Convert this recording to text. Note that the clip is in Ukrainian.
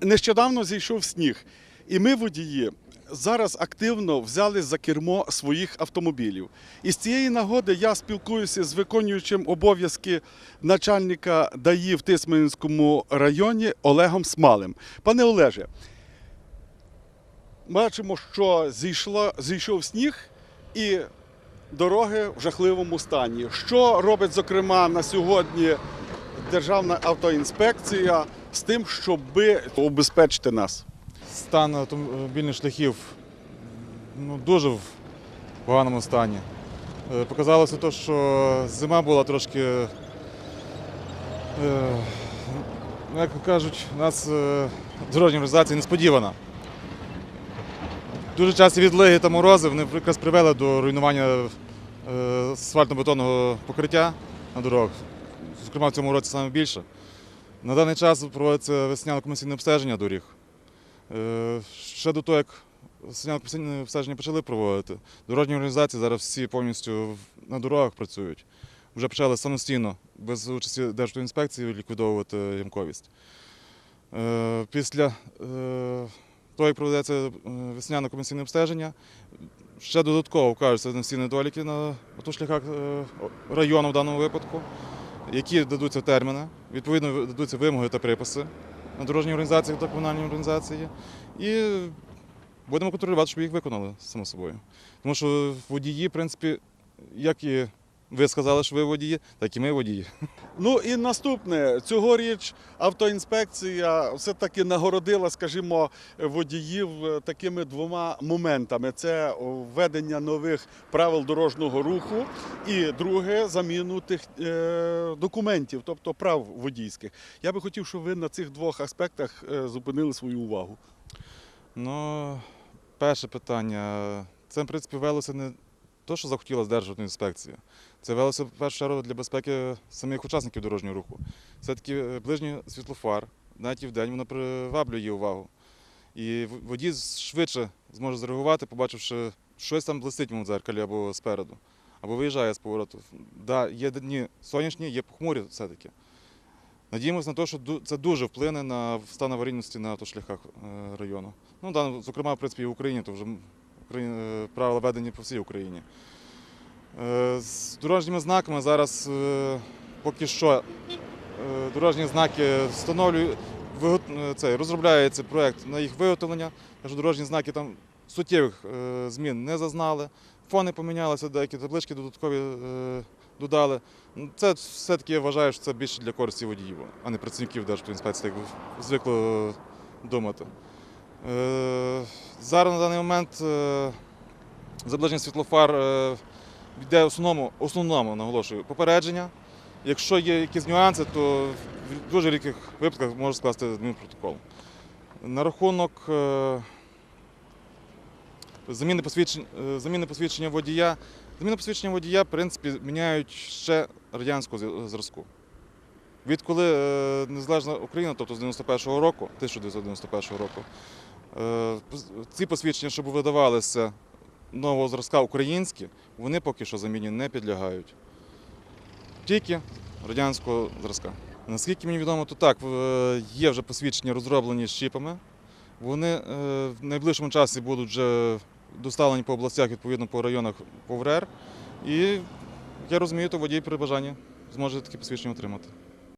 Нещодавно зійшов сніг, і ми, водії, зараз активно взяли за кермо своїх автомобілів. І з цієї нагоди я спілкуюся з виконуючим обов'язки начальника ДАІ в Тисменському районі Олегом Смалем. Пане Олеже, бачимо, що зійшло, зійшов сніг і дороги в жахливому стані. Що робить, зокрема, на сьогодні Державна автоінспекція з тим, щоб убезпечити нас? Стан автомобільних шляхів ну, дуже в поганому стані. Е, Показалося те, що зима була трошки, е, ну, як кажуть, у нас е, дорожня організація несподівана. Дуже часті відлиги та морози вони якраз привели до руйнування е, асфальтно-бетонного покриття на дорогах. Зокрема, в цьому році саме більше. На даний час проводиться весняне комісійне обстеження доріг. Е, Ще до того, як весняне комісійне обстеження почали проводити, дорожні організації зараз всі повністю на дорогах працюють. Вже почали самостійно, без участі Держінспекції, ліквідовувати ямковість. Е, Після е, того, як проведеться весняне комісійне обстеження, ще додатково вкажуться всі недоліки на автошляхах е, району в даному випадку, які дадуться терміни, відповідно дадуться вимоги та приписи на дорожній організації та комунальній організації. І будемо контролювати, щоб їх виконали, само собою. Тому що водії, в принципі, як і ви сказали, що ви водії, так і ми водії. Ну і наступне цьогоріч автоінспекція все-таки нагородила, скажімо, водіїв е, такими двома моментами: це введення нових правил дорожнього руху, і друге заміну тих е, документів, тобто прав водійських. Я би хотів, щоб ви на цих двох аспектах е, зупинили свою увагу. Ну, перше питання. Це, в принципі, велося не то, що захотіла Державна інспекція. Це велося в першу чергу для безпеки самих учасників дорожнього руху. Все-таки е, ближній світлофар, навіть і вдень, воно приваблює увагу. І водій швидше зможе зреагувати, побачивши, щось там блистить в дзеркалі або спереду, або виїжджає з повороту. Да, є дні сонячні, є похмурі все-таки. Надіємося на те, що це дуже вплине на стан аварійності на автошляхах е, району. Ну, да, зокрема, в принципі, і в Україні, то вже правила ведені по всій Україні. Е, З дорожніми знаками зараз е, поки що е, дорожні знаки встановлюють, е, розробляється проєкт на їх виготовлення, так що дорожні знаки там суттєвих е, змін не зазнали. Фони помінялися, деякі таблички додаткові е, додали. Ну, Це все-таки я вважаю, що це більше для користі водіїв, а не працівників Держінспекції, як звикло думати. Е, Зараз на даний момент е, заближення світлофар е, йде в основному, основному наголошую, попередження. Якщо є якісь нюанси, то в дуже рідких випадках може скласти адмінпротокол. На рахунок заміни посвідчень, е, заміни посвідчення водія. Заміни посвідчення водія, в принципі, міняють ще радянського зразку. Відколи е, незалежна Україна, тобто з 91-го року, 1991 року, е, ці посвідчення, щоб видавалися нового зразка українські, вони поки що заміні не підлягають. Тільки радянського зразка. Наскільки мені відомо, то так, е, є вже посвідчення розроблені з чіпами. Вони в найближчому часі будуть вже доставлені по областях, відповідно по районах по ВРЕР. І я розумію, то водій при бажанні зможе такі посвідчення отримати.